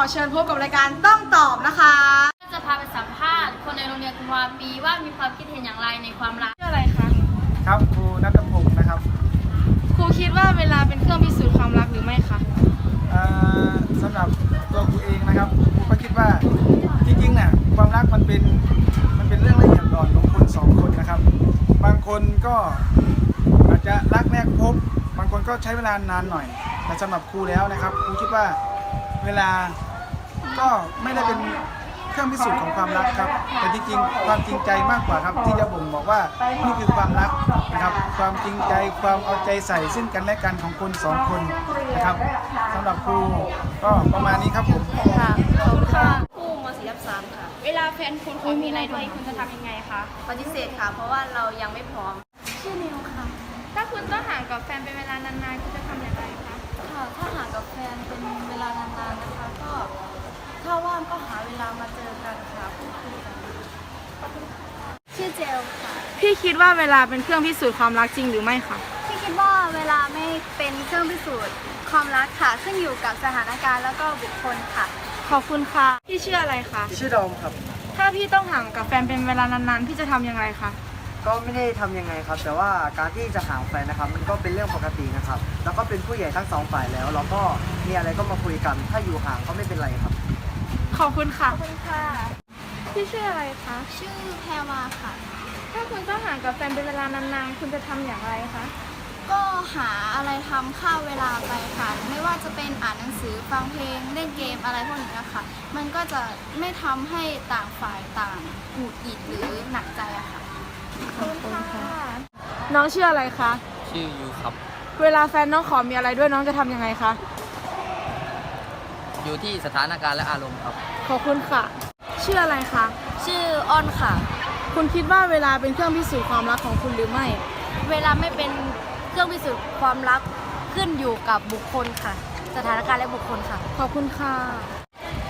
อเชิญพบกับรายการต้องตอบนะคะก็จะพาไปสัมภาษณ์คนในโรงเรียนกุมภาวาปีว่ามีความคิดเห็นอย่างไรในความรักชื่ออะไรคะครับครูนัทพงศ์นะครับครูคิดว่าเวลาเป็นเครื่องพิสูจน์ความรักหรือไม่คะเอ่อสำหรับตัวครูเองนะครับครูก็คิดว่าจริงๆน่ะความรักมันเป็นมันเป็นเรื่องละเอียดอ่อนของคนสองคนนะครับ บางคนก็อาจจะรักแรกพบ บางคนก็ใช้เวลานานหน่อย แต่สำหรับครูแล้วนะครับครูคิดว่าเวลา ก็ไม่ได้เป็นเครื่องพิสูจน์ของความรักครับ แต่จริงๆความจริงใจมากกว่าครับ ที่จะบ่งบอกว่านี่คือความรักนะครับ ความจริงใจความเอาใจใส่ซึ่งกันและกันของคนสองคนนะครับสำหรับครูก็ประมาณนี้ครับผม ค่ะขอบคุณค่ะคู่มสี่ทับสามค่ะ เวลาแฟนคุณขอมีอะไรด้วยคุณจะทำยังไงคะปฏิเสธค่ะ เพราะว่าเรายังไม่พร้อม ชื่อนิวค่ะ ถ้าคุณต้องห่างกับแฟนเป็นเวลานานๆคุณจะทำอย่างไรคะ ค่ะ ถ้า ชื่อเจลค่ะ พี่คิดว่าเวลาเป็นเครื่องพิสูจน์ความรักจริงหรือไม่คะพี่คิดว่าเวลาไม่เป็นเครื่องพิสูจน์ความรักค่ะขึ้นอยู่กับสถานการณ์แล้วก็บุคคลค่ะ ขอบคุณค่ะ พี่ชื่ออะไรคะชื่อดอมครับ ถ้าพี่ต้องห่างกับแฟนเป็นเวลานานๆพี่จะทำยังไงคะก็ไม่ได้ทำยังไงครับ แต่ว่าการที่จะห่างแฟนนะครับ มันก็เป็นเรื่องปกตินะครับ แล้วก็เป็นผู้ใหญ่ทั้งสองฝ่ายแล้วเราก็มีอะไรก็มาคุยกัน ถ้าอยู่ห่างก็ไม่เป็นไรครับ ขอบคุณค่ะ พี่ชื่ออะไรคะ ชื่อแพรวาค่ะ ถ้าคุณต้องห่างกับแฟนเป็นเวลานานๆ คุณจะทำอย่างไรคะ ก็หาอะไรทำค่าเวลาไปค่ะ ไม่ว่าจะเป็นอ่านหนังสือฟังเพลงเล่นเกมอะไรพวกนี้นะคะมันก็จะไม่ทำให้ต่างฝ่ายต่างหงุดหงิดหรือหนักใจอะค่ะขอบคุณค่ะ น้องชื่ออะไรคะ ชื่อยูครับ เวลาแฟนน้องขอมีอะไรด้วยน้องจะทำยังไงคะ อยู่ที่สถานการณ์และอารมณ์ครับ ขอบคุณค่ะ ชื่ออะไรคะ ชื่ออ้อนค่ะ คุณคิดว่าเวลาเป็นเครื่องพิสูจน์ความรักของคุณหรือไม่ เวลาไม่เป็นเครื่องพิสูจน์ความรักขึ้นอยู่กับบุคคลค่ะ สถานการณ์และบุคคลค่ะ ขอบคุณค่ะ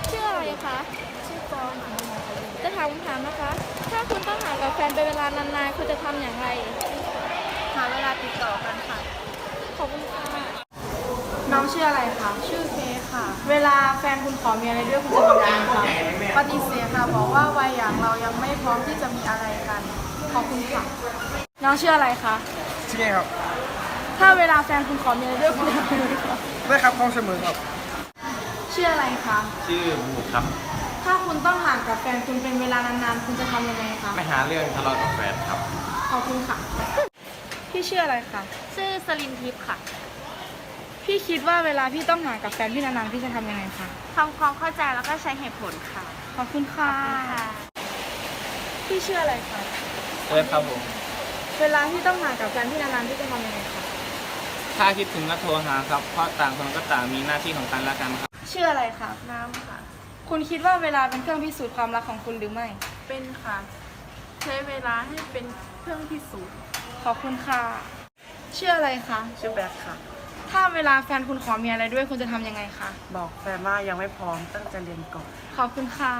ชื่ออะไรคะ ชื่อปอนจะถามคำถามนะคะ ถ้าคุณต้องห่างกับแฟนเป็นเวลานานๆ คุณจะทำอย่างไร หาเวลาติดต่อกันค่ะ ขอบคุณค่ะ น้องชื่ออะไรคะ ชื่อเฟ ค่ะ เวลาแฟนคุณขอมีอะไรด้วยคุณจะทำยังไงคะปฏิเสธค่ะบอกว่าวัยอย่างเรายังไม่พร้อมที่จะมีอะไรกันขอบคุณค่ะ น้องชื่ออะไรคะชื่อไงครับถ้าเวลาแฟนคุณขอมีอะไรด้วยคุณจะทำยังไงคะได้ครับพร้อมเสมอครับ ชื่ออะไรคะชื่อบูครับ ถ้าคุณต้องห่างกับแฟนคุณเป็นเวลานานๆคุณจะทำยังไงคะไม่หาเรื่องทะเลาะกับแฟนครับ ขอบคุณค่ะ พี่ชื่ออะไรคะชื่อสลินทิพย์ค่ะ พี่คิดว่าเวลาพี่ต้องห่างกับแฟนพี่นานๆพี่จะทำยังไงคะทำความเข้าใจแล้วก็ใช้เหตุผลค่ะ ขอบคุณค่ะ พี่ชื่ออะไรคะเอิร์ธครับผม เวลาที่ต้องห่างกับแฟนพี่นานๆพี่จะทำยังไงคะ ถ้าคิดถึงก็โทรหาครับ เพราะต่างคนก็ต่างมีหน้าที่ของกันและกันครับชื่ออะไรคะ น้ำค่ะ คุณคิดว่าเวลาเป็นเครื่องพิสูจน์ความรักของคุณหรือไม่ เป็นค่ะ ใช้เวลาให้เป็นเครื่องพิสูจน์ ขอบคุณค่ะชื่ออะไรคะ ชื่อแบ็คค่ะ ถ้าเวลาแฟนคุณขอมีอะไรด้วยคุณจะทำยังไงคะ บอกแฟนว่ายังไม่พร้อมตั้งใจเรียนก่อน ขอบคุณค่ะ